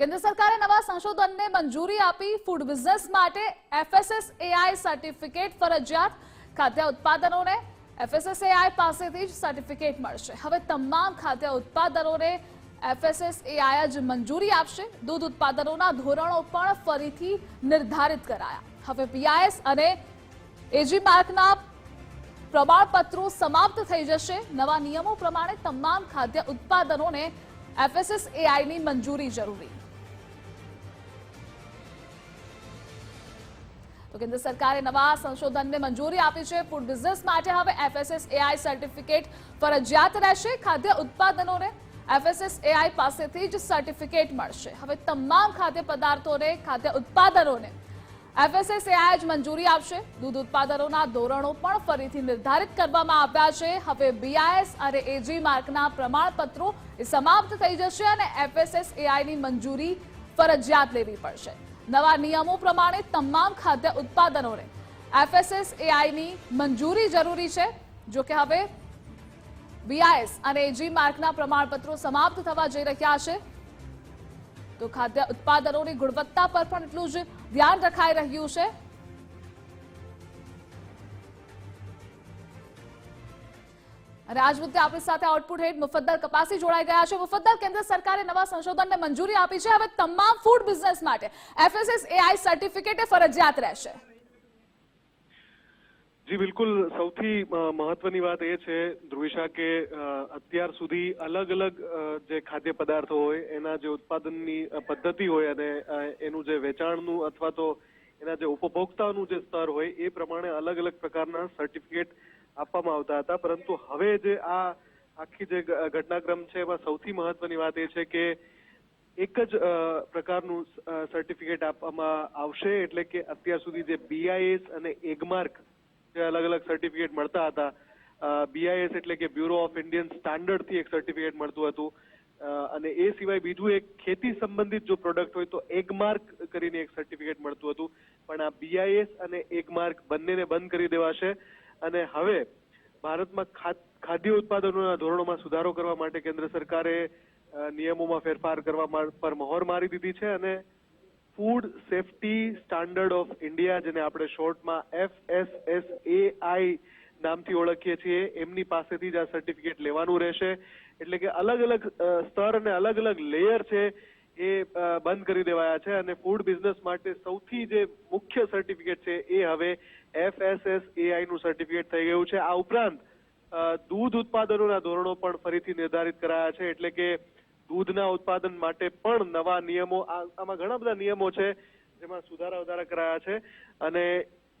કેન્દ્ર સરકારે નવા સંશોધનને મંજૂરી આપી ફૂડ બિઝનેસ માટે એફએસએસએઆઈ સર્ટિફિકેટ ફરજિયાત ખાદ્ય ઉત્પાદનોને એફએસએસએઆઈ પાસેથી જ સર્ટિફિકેટ મળશે. હવે તમામ ખાદ્ય ઉત્પાદનોને એફએસએસએઆઈ જ મંજૂરી આપશે. દૂધ ઉત્પાદનોના ધોરણો પણ ફરીથી નિર્ધારિત કરાયા. હવે પીઆઈએસ અને એજી માર્કના પ્રમાણપત્રો સમાપ્ત થઈ જશે. નવા નિયમો પ્રમાણે તમામ ખાદ્ય ઉત્પાદનોને એફએસએસએઆઈની મંજૂરી જરૂરી. તો કેન્દ્ર સરકારે નવા સંશોધનને મંજૂરી આપી છે. ફૂડ બિઝનેસ માટે હવે એફએસએસએઆઈ સર્ટિફિકેટ ફરજિયાત રહેશે. ખાદ્ય ઉત્પાદનોને એફએસએસએઆઈ પાસેથી જ સર્ટિફિકેટ મળશે. હવે તમામ ખાદ્ય પદાર્થોને, ખાદ્ય ઉત્પાદનોને એફએસએસએઆઈ જ મંજૂરી આપશે. દૂધ ઉત્પાદનોના ધોરણો પણ ફરીથી નિર્ધારિત કરવામાં આવ્યા છે. હવે બીઆઈએસ અને એજી માર્કના પ્રમાણપત્રો સમાપ્ત થઈ જશે અને એફએસએસએઆઈની મંજૂરી ફરજિયાત લેવી પડશે. નવા નિયમો પ્રમાણે તમામ ખાદ્ય ઉત્પાદનોને એફએસએસએઆઈની મંજૂરી જરૂરી છે. જો કે હવે બીઆઈએસ અને એજી માર્કના પ્રમાણપત્રો સમાપ્ત થવા જઈ રહ્યા છે. તો ખાદ્ય ઉત્પાદનોની ગુણવત્તા પર પણ એટલું જ ધ્યાન રખાઈ રહ્યું છે. અને આજ મુદ્દે આપણી સાથે આઉટપુટ હેડ મુફદ્દલ કપાસી જોડાઈ ગયા છે. મુફદ્દલ, કેન્દ્ર સરકારે નવા સંશોધનને મંજૂરી આપી છે. હવે તમામ ફૂડ બિઝનેસ માટે એફએસએસએઆઈ સર્ટિફિકેટ એ ફરજિયાત રહેશે. જી, બિલકુલ. સૌથી મહત્વની વાત એ છે ધ્રુવિશા કે અત્યાર સુધી અલગ અલગ જે ખાદ્ય પદાર્થો હોય, એના જે ઉત્પાદનની પદ્ધતિ હોય અને એનું જે વેચાણનું અથવા તો એના જે ઉપભોક્તાનું જે સ્તર હોય, એ પ્રમાણે અલગ અલગ પ્રકારના સર્ટિફિકેટ આપવામાં આવતા હતા. પરંતુ હવે જે આ આખી જે ઘટનાક્રમ છે, એમાં સૌથી મહત્વની વાત એ છે કે એક જ પ્રકારનું સર્ટિફિકેટ આપવામાં આવશે એટલે કે અત્યાર સુધી જે બીઆઈએસ અને એગમાર્ક જે અલગ અલગ સર્ટિફિકેટ મળતા હતા બીઆઈએસ એટલે કે બ્યુરો ઓફ ઇન્ડિયન સ્ટાન્ડર્ડથી એક સર્ટિફિકેટ મળતું હતું. અને એ સિવાય બીજું એક ખેતી સંબંધિત જો પ્રોડક્ટ હોય તો એગમાર્ક કરીને એક સર્ટિફિકેટ મળતું હતું. પણ આ બીઆઈએસ અને એગમાર્ક બંનેને બંધ કરી દેવાશે. અને હવે ભારતમાં ખાદ- ખાદ્ય ઉત્પાદનોના ધોરણોમાં સુધારો કરવા માટે કેન્દ્ર સરકારે નિયમોમાં ફેરફાર કરવા પર મહોર મારી દીધી છે અને food safety standard of India જેને આપણે શોર્ટમાં F S S A I નામથી ઓળખીએ છીએ, એમની પાસેથી જ આ સર્ટિફિકેટ લેવાનું રહેશે. એટલે કે અલગ અલગ સ્તર અને અલગ અલગ લેયર છે એ બંધ કરી દેવાયા છે અને ફૂડ બિઝનેસ માટે સૌથી જે મુખ્ય સર્ટિફિકેટ છે એ હવે F S S A I નું સર્ટિફિકેટ થઈ ગયું છે. આ ઉપરાંત દૂધ ઉત્પાદનોના ધોરણો પણ ફરીથી નિર્ધારિત કરાયા છે. એટલે કે દૂધના ઉત્પાદન માટે પણ નવા નિયમો આમાં ઘણા બધા નિયમો છે જેમાં સુધારા વધારા કરાયા છે. અને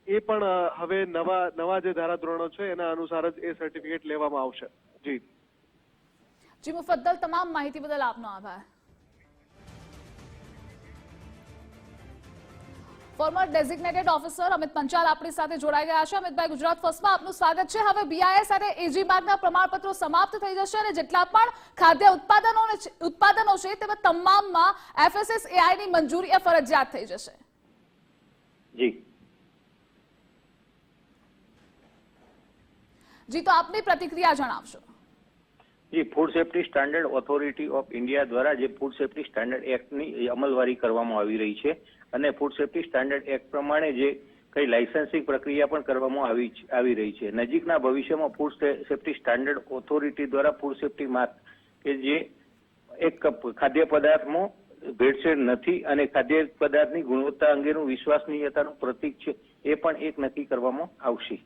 એ પણ હવે નવા નવા જે ધારાધોરણો છે એના અનુસાર જ એ સર્ટિફિકેટ લેવામાં આવશે. જી. જી, મુફદ્દલ, તમામ માહિતી બદલ આપનો આભાર. Former designated officer Amit Panchal આપણી સાથે જોડાઈ ગયા છે. અમિતભાઈ ગુજરાત ફર્સ્ટમાં આપનું સ્વાગત છે. હવે બીઆઈએસ અને એજી માર્ગના પ્રમાણપત્રો સમાપ્ત થઈ જશે અને જેટલા પણ ખાદ્ય ઉત્પાદનો ઉત્પાદનો છે તેમાં તમામમાં એફએસએસ એઆઈની મંજૂરી એ ફરજિયાત થઈ જશે. જી. જી તો આપની પ્રતિક્રિયા જણાવશો. જી food safety standard authority of India દ્વારા જે ફૂડ સેફ્ટી સ્ટાન્ડર્ડ એક્ટની અમલવારી કરવામાં આવી રહી છે. અને ફૂડ સેફ્ટી સ્ટાન્ડર્ડ એક્ટ પ્રમાણે જે કઈ લાયસન્સિંગ પ્રક્રિયા પણ કરવામાં આવી આવી રહી છે. નજીકના ભવિષ્યમાં ફૂડ સેફ્ટી સ્ટાન્ડર્ડ ઓથોરિટી દ્વારા ફૂડ સેફ્ટી માર્ક કે જે એક ખાદ્ય પદાર્થમાં ભેળસેળ નથી અને ખાદ્ય પદાર્થની ગુણવત્તા અંગેનું વિશ્વસનીયતાનું પ્રતીક છે, એ પણ એક નક્કી કરવામાં આવશે.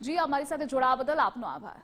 જી, અમારી સાથે જોડાવા બદલ આપનો આભાર.